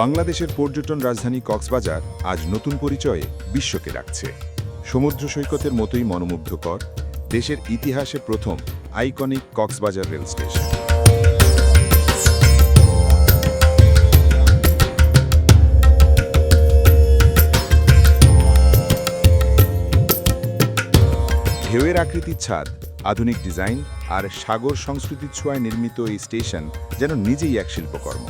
বাংলাদেশের পর্যটন রাজধানী কক্সবাজার আজ নতুন পরিচয়ে বিশ্বকে ডাকছে। সমুদ্র সৈকতের মতোই মনোমুগ্ধকর, দেশের ইতিহাসে প্রথম আইকনিক কক্সবাজার রেল স্টেশন। ঢেউয়ের আকৃতির ছাদ, আধুনিক ডিজাইন আর সাগর সংস্কৃতির ছোঁয়ায় নির্মিত এই স্টেশন যেন নিজেই এক শিল্পকর্ম।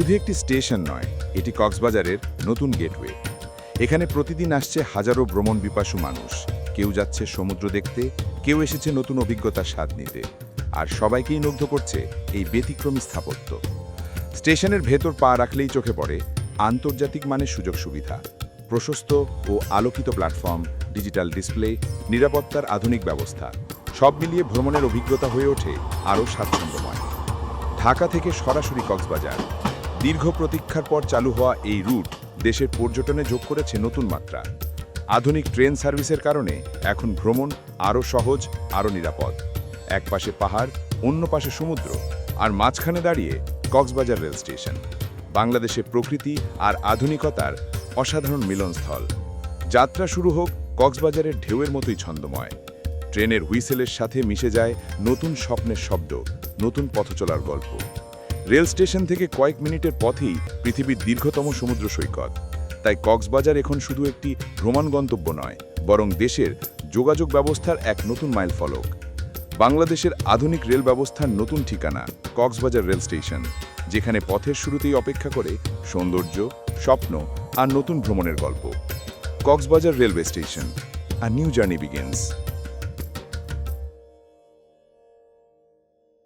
শুধু একটি স্টেশন নয়, এটি কক্সবাজারের নতুন গেটওয়ে। এখানে প্রতিদিন আসছে হাজারো ভ্রমণ বিপাসু মানুষ। কেউ যাচ্ছে সমুদ্র দেখতে, কেউ এসেছে নতুন অভিজ্ঞতার স্বাদ নিতে। আর সবাইকেই মুগ্ধ করছে এই ব্যতিক্রমী স্থাপত্য। স্টেশনের ভেতর পা রাখলেই চোখে পড়ে আন্তর্জাতিক মানের সুযোগ সুবিধা। প্রশস্ত ও আলোকিত প্ল্যাটফর্ম, ডিজিটাল ডিসপ্লে, নিরাপত্তার আধুনিক ব্যবস্থা, সব মিলিয়ে ভ্রমণের অভিজ্ঞতা হয়ে ওঠে আরও স্বাচ্ছন্দ্যময়। ঢাকা থেকে সরাসরি কক্সবাজার। দীর্ঘ প্রতীক্ষার পর চালু হওয়া এই রুট দেশের পর্যটনে যোগ করেছে নতুন মাত্রা। আধুনিক ট্রেন সার্ভিসের কারণে এখন ভ্রমণ আরও সহজ, আরও নিরাপদ। এক পাশে পাহাড়, অন্য পাশে সমুদ্র আর মাঝখানে দাঁড়িয়ে কক্সবাজার রেল স্টেশন। বাংলাদেশে প্রকৃতি আর আধুনিকতার অসাধারণ মিলনস্থল। যাত্রা শুরু হোক কক্সবাজারের ঢেউয়ের মতোই ছন্দময়। ট্রেনের হুইসেলের সাথে মিশে যায় নতুন স্বপ্নের শব্দ, নতুন পথচলার গল্প। রেল স্টেশন থেকে কয়েক মিনিটের পথেই পৃথিবীর দীর্ঘতম সমুদ্র সৈকত। তাই কক্সবাজার এখন শুধু একটি ভ্রমণ গন্তব্য নয়, বরং দেশের যোগাযোগ ব্যবস্থার এক নতুন মাইল ফলক। বাংলাদেশের আধুনিক রেল ব্যবস্থার নতুন ঠিকানা, কক্সবাজার রেল স্টেশন, যেখানে পথের শুরুতেই অপেক্ষা করে সৌন্দর্য, স্বপ্ন আর নতুন ভ্রমণের গল্প। Cox's Bazar railway station, a new journey begins.